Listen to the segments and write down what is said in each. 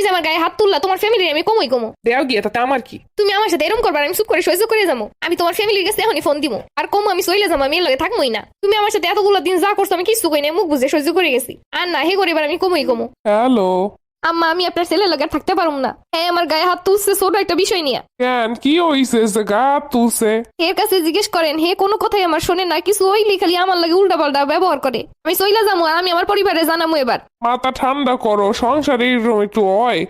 তুমি যে আমার গায়ে হাত তুললা তোমার ফ্যামিলি আমি কমই কমো। দেও গিয়ে তাতে আমার কি? তুমি আমার সাথে এরকম করবার আমি চুপ করে সহ্য করে যাব। আমি তোমার ফ্যামিলির কাছে এখনই ফোন দিব আর কমো আমি সইলে যাব আমি এর লগে থাকবোই না। তুমি আমার সাথে এতগুলো দিন যা করছ আমি কিছু কই না মুখ বুঝে সহ্য করে গেছি। আর না হে করে এবার আমি কমই কমো। হ্যালো? আম্মা আমি আপনার ছেলের লগে থাকতে পারুম না। হ্যাঁ আমার গায়ে হাত তুলছে ছোট একটা বিষয় নিয়ে। কেন? কি হইছে? যে গা তুলছে। এর কাছে জিজ্ঞেস করেন হে কোনো কথাই আমার শোনে না কিছু ওইলি খালি আমার লাগে উল্টা পাল্টা ব্যবহার করে। আমি যাব আর আমি আমার পরিবারে জানামু এবার। মাথা ঠান্ডা করো সংসারে এরকম একটু হ্যাঁ।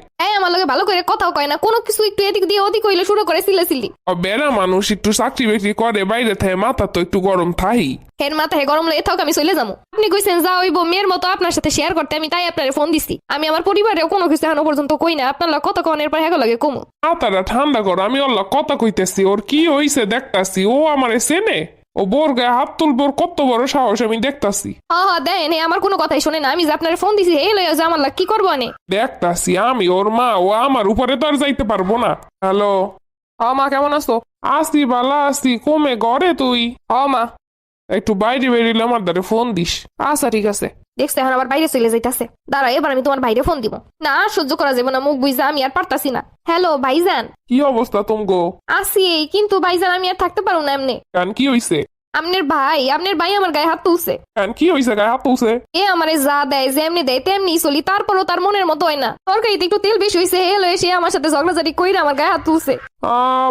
আমার লগে ভালো করে কথাও কয় না কোনো কিছু একটু এদিক দিয়ে ওদিক হইলে শুরু করে সিলে সিলি। আর বেড়া মানুষ একটু চাকরি বাকরি করে বাইরে থাকে মাথা তো একটু গরম থাই। হের মাথায় গরম লেগে থাক আমি চলে যাব। আপনি কইছেন যা হইব মেয়ের মতো আপনার সাথে শেয়ার করতে আমি তাই আপনার ফোন দিছি। আমি আমার পরিবারেও কোনো কিছু এখনও পর্যন্ত কই না আপনার লগে কথা কনের পর হ্যাঁ লাগে কমু। মাথাটা ঠান্ডা করো আমি ওর কথা কইতেছি ওর কি হইছে দেখতাছি ও আমার চেনে। ও বোর গায়ে হাত তুলবোর কত বড় সাহস আমি দেখতাছি। হ্যাঁ হ্যাঁ দেন আমার কোনো কথাই শোনে না। আমি যে আপনার ফোন দিছি এই লইয়া জামাল কি করব আনে দেখতাছি আমি ওর মা ও আমার উপরে তো আর যাইতে পারব না। হ্যালো? হ মা কেমন আছো? আসি বালা আসি কমে ঘরে তুই? হ মা। একটু বাইরে বেরিয়ে আমার দ্বারে ফোন দিস। আচ্ছা ঠিক আছে। দেখছে এখন আমার বাইরে চলে যাইতেছে। দাঁড়া এবার আমি তোমার বাইরে ফোন দিব। না সহ্য করা যাবে না মুখ বুঝা আমি আর পারতাছি না। হ্যালো ভাইজান। কি অবস্থা তুমগো? আসি কিন্তু ভাইজান আমি আর থাকতে পারব না এমনি। কেন কি হইছে? আপনার ভাই আপনার ভাই আমার গায়ে হাত তুলছে। কেন কি হইছে গায়ে হাত তুলছে? এ আমারে যা দেয় যেমনি দেয় তেমনি চলি তারপরও তার মনের মতো হয় না। তরকারিতে একটু তেল বেশি হয়েছে হে লয়ে সে আমার সাথে ঝগড়াঝাটি কইরা আমার গায়ে হাত তুলছে।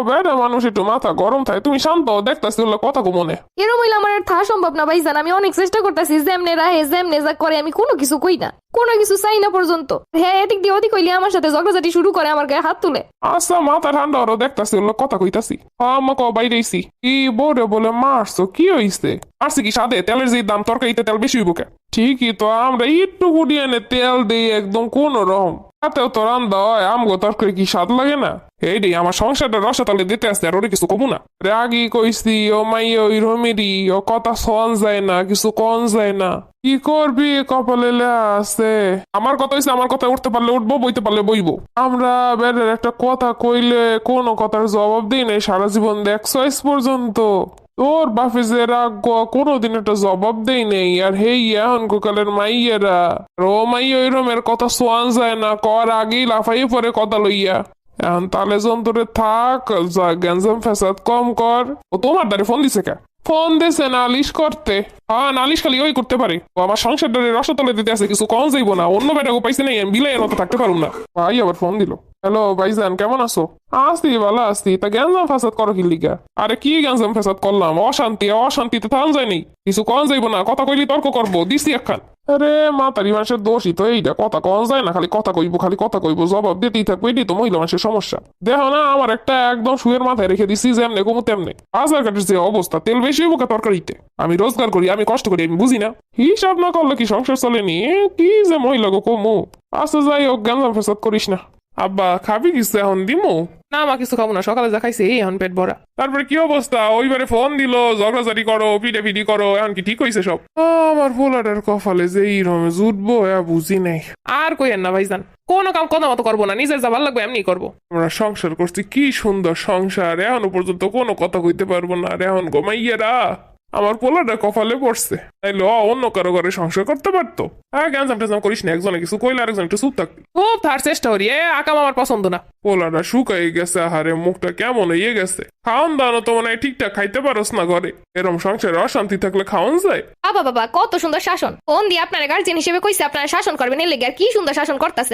বেড়া মানুষ একটু মাথা গরম থাকে তুমি শান্ত দেখতাছি কথা কো মনে এরম হইলে আমার আর থাকা সম্ভব না ভাইজান আমি অনেক চেষ্টা করতেছি যেমনে রাহে যেমনে যা করে আমি কোনো কিছু কই না। কোনো কিছু চাই না পর্যন্ত। হ্যাঁ এদিক দিয়ে ওদিক হইলে আমার সাথে ঝগড়াঝাটি শুরু করে, আমার গায়ে হাত তুলে। আচ্ছা মাথা ঠান্ডা ওরা দেখতাছি ওগুলো কথা কইতাছি। আমা ক বাইরেছি কি বলে বলে মারছো, কি হইছে? মারছি কি সাদে? তেলের যে দাম, তরকারিতে তেল বেশি হইব কে? ঠিকই তো, আমরা একটু গুড়িয়ে এনে তেল দিই একদম কোন রকম। তাতেও তো রান্দা হয়, আমগো তরকারি কি স্বাদ লাগে না? এই রে আমার সংসারটা রসাতলে দিতে আসতে আর ওরে কিছু কমু না। রাগি কইছি, ও মাই ওই রমিরি ও কথা শোন যায় না, কিছু কন যায় না। কি করবি কপালে আছে আমার কথা হইছে, আমার কথা উঠতে পারলে উঠবো, বইতে পারলে বইবো। আমরা বেড়ের একটা কথা কইলে কোনো কথার জবাব দিই নাই, সারা জীবন দেখছ পর্যন্ত। তোর বাপে যে রাগ কোনোদিন একটা জবাব দেই নেই। আর হেই এখন গোকালের মাইয়েরা রো মাই ওই রমের কথা সোয়ান যায় না, কর আগেই লাফাই পরে কথা লইয়া। এখন তালে যন্ত্রে থাক, যা গ্যাঞ্জাম ফেসাদ কম কর। ও তোমার দ্বারে ফোন দিছে কে? ফোন দিছে নালিশ করতে? হ্যাঁ নালিশ খালি ওই করতে পারে। ও আমার সংসারটারে রসতলে দিতে আছে, কিছু কম যাইবো না। অন্য বেটা পাইছে নাই, আমি বিলাই মতো থাকতে পারুম না। ভাই আবার ফোন দিল। হ্যালো ভাইজান, কেমন আছো? আসতি ভালো আসতি তা গ্যাঞ্জাম ফেসাদ করো কি লিগা? আরে কি গ্যাঞ্জাম ফেসাদ করলাম? অশান্তি, অশান্তিতে থান যায়নি। কিছু কম যাইবো না, কথা কইলি তর্ক করব, দিছি একখান। আরে, মাতারি মানুষের দোষই তো এইটা, কথা কন যায় না, খালি কথা কইবো, খালি কথা কইবো, জবাব দিতেই থাকব, এটাই তো মহিলা মানুষের সমস্যা। দেখো না, আমার একটা একদম শুয়ের মাথায় রেখে দিছি, যেমনে কমু তেমনে। হাজার কাঠের যে অবস্থা, তেল বেশি হইব কা তরকারিতে? আমি রোজগার করি, আমি কষ্ট করি, আমি বুঝি না। হিসাব না করলে কি সংসার চলেনি কি যে মহিলা গো কমু। আচ্ছা যাই হোক, গ্যাঞ্জাম ফেসাদ করিস না। আব্বা খাবি কিছু এখন? দিমু। না মা কিছু খাব না। সকালে যা খাইছে এই এখন পেট ভরা। তারপরে কি অবস্থা? ওইবারে ফোন দিল ঝগড়াঝাড়ি করো পিটে পিটি করো এখন কি ঠিক হয়েছে সব? আমার পোলাটার কপালে যে এই রমে জুটবো বুঝি নাই। আর কইেন না ভাইজান। কোনো কাম কথা মতো করব না নিজের যা ভালো লাগবে এমনি করব। আমরা সংসার করছি কি সুন্দর সংসার। এখনও পর্যন্ত কোনো কথা কইতে পারব না আর এখন গোমাইয়েরা আমার পোলাটা কপালে পড়ছে। তাইলে অ অন্য কারও ঘরে সংসার করতে পারতো। হ্যাঁ গ্যাঞ্জাম ট্যাঞ্জাম করিস না একজনে কিছু কইলে আরেকজন একটু চুপ থাকবি। খুব তার চেষ্টা করি এ আকাম আমার পছন্দ না। পোলাটা শুকাই গেছে আহারে মুখটা কেমন হয়ে গেছে। খাওয়ান দাওয়ানো তো মনে হয় ঠিকঠাক খাইতে পারোস না ঘরে। এরম সংসারে অশান্তি থাকলে খাওয়ান যায়। বাবা বাবা কত সুন্দর শাসন। ফোন দিয়ে আপনার গার্জেন হিসেবে কইছে আপনারা শাসন করবেন এর লেগে আর কি সুন্দর শাসন করতেছে